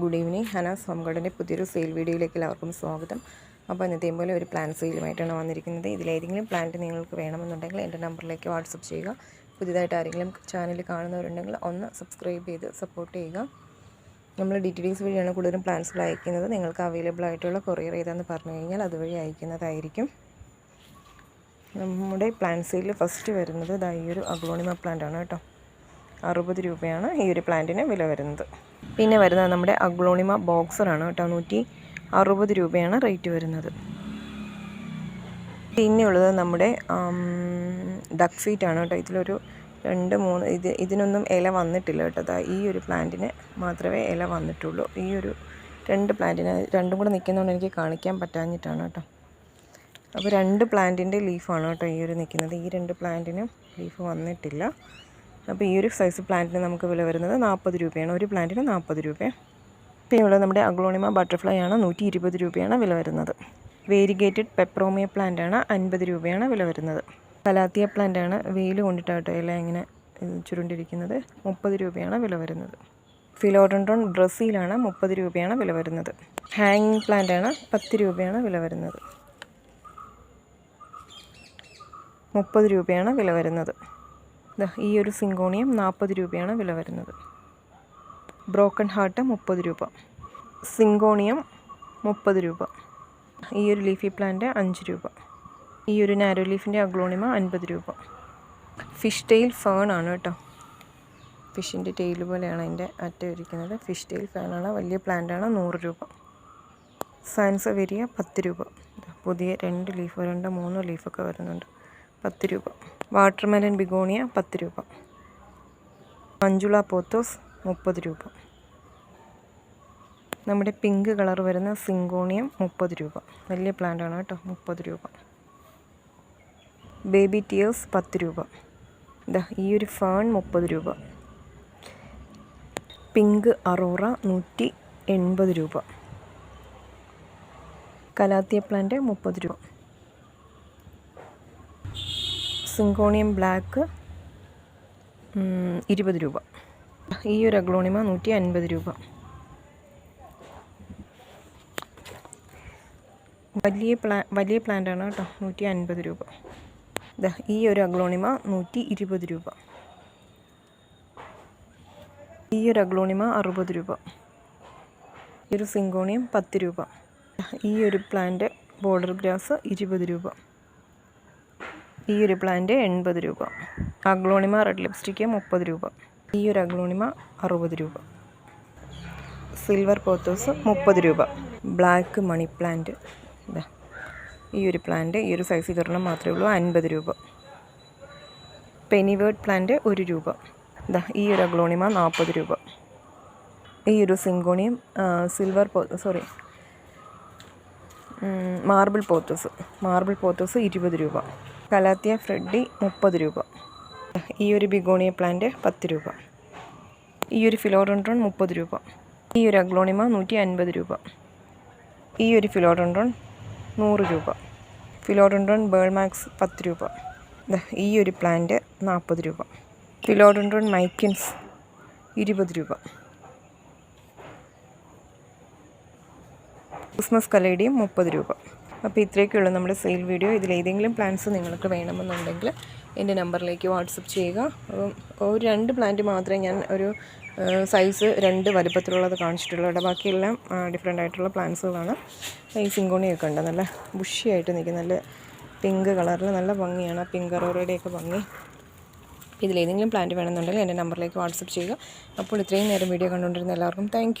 Good evening Hanas home ഗാർഡന്റെ പുതിയൊരു sale വീഡിയോയിലേക്ക് എല്ലാവർക്കും സ്വാഗതം. അപ്പോൾ ഇന്നത്തെയും പോലെ ഒരു പ്ലാൻ സെയിലുമായിട്ടാണ് വന്നിരിക്കുന്നത്. ഇതിലേതെങ്കിലും പ്ലാന്റ് നിങ്ങൾക്ക് വേണമെന്നുണ്ടെങ്കിൽ എന്റെ നമ്പറിലേക്ക് വാട്സപ്പ് ചെയ്യുക. പുതിയതായിട്ട് ആരെങ്കിലും ചാനൽ കാണുന്നവരുണ്ടെങ്കിൽ ഒന്ന് സബ്സ്ക്രൈബ് ചെയ്ത് സപ്പോർട്ട് ചെയ്യുക. നമ്മൾ ഡി ടി ഡീസ് വഴിയാണ് കൂടുതലും പ്ലാൻസുകൾ അയക്കുന്നത്. നിങ്ങൾക്ക് അവൈലബിൾ ആയിട്ടുള്ള കൊറിയർ ഏതാണെന്ന് പറഞ്ഞു കഴിഞ്ഞാൽ അതുവഴി അയക്കുന്നതായിരിക്കും. നമ്മുടെ പ്ലാന്റ്സിൽ ഫസ്റ്റ് വരുന്നത് ഈ ഒരു അഗ്ലോണിമ പ്ലാന്റ് ആണ് കേട്ടോ. അറുപത് രൂപയാണ് ഈ ഒരു പ്ലാന്റിന് വില വരുന്നത്. പിന്നെ വരുന്നത് നമ്മുടെ അഗ്ലോണിമ ബോക്സറാണ് കേട്ടോ. നൂറ്റി അറുപത് രൂപയാണ് റേറ്റ് വരുന്നത്. പിന്നെയുള്ളത് നമ്മുടെ ഡക്ക് ഫീറ്റ് ആണ് കേട്ടോ. ഇതിലൊരു രണ്ട് മൂന്ന് ഇത് ഇതിനൊന്നും ഇല വന്നിട്ടില്ല കേട്ടോ. ഈ ഒരു പ്ലാന്റിന് മാത്രമേ ഇല വന്നിട്ടുള്ളൂ. ഈ ഒരു രണ്ട് പ്ലാന്റിന് രണ്ടും കൂടെ നിൽക്കുന്നതുകൊണ്ട് എനിക്ക് കാണിക്കാൻ പറ്റാഞ്ഞിട്ടാണ് കേട്ടോ. അപ്പോൾ രണ്ട് പ്ലാന്റിന്റെ ലീഫാണ് കേട്ടോ ഈ ഒരു നിൽക്കുന്നത്. ഈ രണ്ട് പ്ലാന്റിനും ലീഫ് വന്നിട്ടില്ല. അപ്പോൾ ഈ ഒരു സൈസ് പ്ലാന്റിന് നമുക്ക് വില വരുന്നത് നാൽപ്പത് രൂപയാണ്. ഒരു പ്ലാന്റിന് നാൽപ്പത് രൂപ. പിന്നെയുള്ളത് നമ്മുടെ അഗ്ലോണിമ ബട്ടർഫ്ലൈ ആണ്. നൂറ്റി ഇരുപത് രൂപയാണ് വില വരുന്നത്. വേരിഗേറ്റഡ് പെപ്രോമിയ പ്ലാന്റ് ആണ് അൻപത് രൂപയാണ് വില വരുന്നത്. കലാത്തിയ പ്ലാന്റ് ആണ് വെയിൽ കൊണ്ടിട്ടാട്ടോ എല്ലാം ഇങ്ങനെ ചുരുണ്ടിരിക്കുന്നത്. മുപ്പത് രൂപയാണ് വില വരുന്നത്. ഫിലോഡൻഡ്രോൺ ബ്രസീലാണ് മുപ്പത് രൂപയാണ് വില വരുന്നത്. ഹാങ്ങിങ് പ്ലാന്റ് ആണ് പത്ത് രൂപയാണ് വില വരുന്നത്. മുപ്പത് രൂപയാണ് വില വരുന്നത്. ഈ ഒരു സിങ്കോണിയം നാൽപ്പത് രൂപയാണ് വില വരുന്നത്. ബ്രോക്കൺ ഹാർട്ട് മുപ്പത് രൂപ. സിങ്കോണിയം മുപ്പത് രൂപ. ഈ ഒരു ലീഫി പ്ലാന്റ് അഞ്ച് രൂപ. ഈ ഒരു നാരോ ലീഫിന്റെ അഗ്ലോണിമ അൻപത് രൂപ. ഫിഷ് ടെയിൽ ഫേൺ ആണ് കേട്ടോ. ഫിഷിന്റെ ടെയിൽ പോലെയാണ് അതിന്റെ അറ്റം ഇരിക്കുന്നത്. ഫിഷ് ടെയിൽ ഫേണാണ് വലിയ പ്ലാന്റാണ് നൂറ് രൂപ. സയൻസ് സാൻസവേരിയ പത്ത് രൂപ. പുതിയ രണ്ട് ലീഫ് രണ്ട് മൂന്ന് ലീഫൊക്കെ വരുന്നുണ്ട്. പത്ത് രൂപ. വാട്ടർമെലൻ ബിഗോണിയ പത്ത് രൂപ. മഞ്ജുള പോത്തോസ് മുപ്പത് രൂപ. നമ്മുടെ പിങ്ക് കളർ വരുന്ന സിങ്കോണിയം മുപ്പത് രൂപ. വലിയ പ്ലാന്റ് ആണ് കേട്ടോ മുപ്പത് രൂപ. ബേബി ടിയേഴ്സ് പത്ത് രൂപ. ഇതാ ഈ ഒരു ഫേൺ മുപ്പത് രൂപ. പിങ്ക് അറോറ നൂറ്റി എൺപത് രൂപ. കലാത്തിയ പ്ലാന്റ് മുപ്പത് രൂപ. സിങ്കോണിയം ബ്ലാക്ക് ഇരുപത് രൂപ. ഈ ഒരു അഗ്ലോണിമ നൂറ്റി അൻപത് രൂപ. വലിയ പ്ലാ വലിയ പ്ലാന്റാണ് കേട്ടോ നൂറ്റി അൻപത് രൂപ. ഇതാ ഈ ഒരു അഗ്ലോണിമ നൂറ്റി ഇരുപത് രൂപ. ഈ ഒരു അഗ്ലോണിമ അറുപത് രൂപ. ഈ ഒരു സിങ്കോണിയം പത്ത് രൂപ. ഈ ഒരു പ്ലാന്റ് ബോർഡർ ഗ്രാസ് ഇരുപത് രൂപ. ഈ ഒരു പ്ലാന്റ് എൺപത് രൂപ. അഗ്ലോണിമ റെഡ് ലിപ്സ്റ്റിക്ക് മുപ്പത് രൂപ. ഈ ഒരു അഗ്ലോണിമ അറുപത് രൂപ. സിൽവർ പോത്തോസ് മുപ്പത് രൂപ. Black money plant. ഈ ഒരു പ്ലാന്റ് ഈ ഒരു സൈസ് ഇതൊരെണ്ണം മാത്രമേ ഉള്ളൂ അൻപത് രൂപ. പെനിവേർഡ് പ്ലാന്റ് ഒരു രൂപ. ഇതാ ഈ ഒരു അഗ്ലോണിമ നാൽപ്പത് രൂപ. ഈ ഒരു സിങ്കോണിയം സിൽവർ പോ sorry marble pothos. Marble pothos ഇരുപത് രൂപ. കലാത്തിയ ഫ്രെഡി മുപ്പത് രൂപ. ഈ ഒരു ബിഗോണിയ പ്ലാന്റ് പത്ത് രൂപ. ഈ ഒരു ഫിലോഡോൺട്രോൺ മുപ്പത് രൂപ. ഈ ഒരു അഗ്ലോണിമ നൂറ്റി അൻപത് രൂപ. ഈ ഒരു ഫിലോഡോൺട്രോൺ നൂറ് രൂപ. ഫിലോഡോൺട്രോൺ ബേൾമാക്സ് പത്ത് രൂപ. ഈ ഒരു പ്ലാന്റ് നാൽപ്പത് രൂപ. ഫിലോഡോൺട്രോൺ മൈക്കിൻസ് ഇരുപത് രൂപ. ക്രിസ്മസ് കലയുടെയും മുപ്പത് രൂപ. അപ്പോൾ ഇത്രയൊക്കെയുള്ളൂ നമ്മുടെ സെയിൽ വീഡിയോ. ഇതിലേതെങ്കിലും പ്ലാന്റ്സ് നിങ്ങൾക്ക് വേണമെന്നുണ്ടെങ്കിൽ എന്റെ നമ്പറിലേക്ക് വാട്സപ്പ് ചെയ്യുക. അപ്പം ഒരു രണ്ട് പ്ലാന്റ് മാത്രമേ ഞാൻ ഒരു സൈസ് രണ്ട് വലുപ്പത്തിലുള്ളത് കാണിച്ചിട്ടുള്ളൂ. ഇവിടെ ബാക്കിയെല്ലാം ഡിഫറെന്റ് ആയിട്ടുള്ള പ്ലാന്റ്സുകളാണ്. ഈ സിങ്കോണിയൊക്കെ ഉണ്ട്. നല്ല ബുഷിയായിട്ട് നിൽക്കും നല്ല പിങ്ക് കളറിൽ നല്ല ഭംഗിയാണ്. ആ പിങ്ക് അറോറയുടെയൊക്കെ ഭംഗി. ഇതിലേതെങ്കിലും പ്ലാന്റ് വേണമെന്നുണ്ടെങ്കിൽ എന്റെ നമ്പറിലേക്ക് വാട്സപ്പ് ചെയ്യുക. അപ്പോൾ ഇത്രയും നേരം വീഡിയോ കണ്ടുകൊണ്ടിരുന്ന എല്ലാവർക്കും താങ്ക്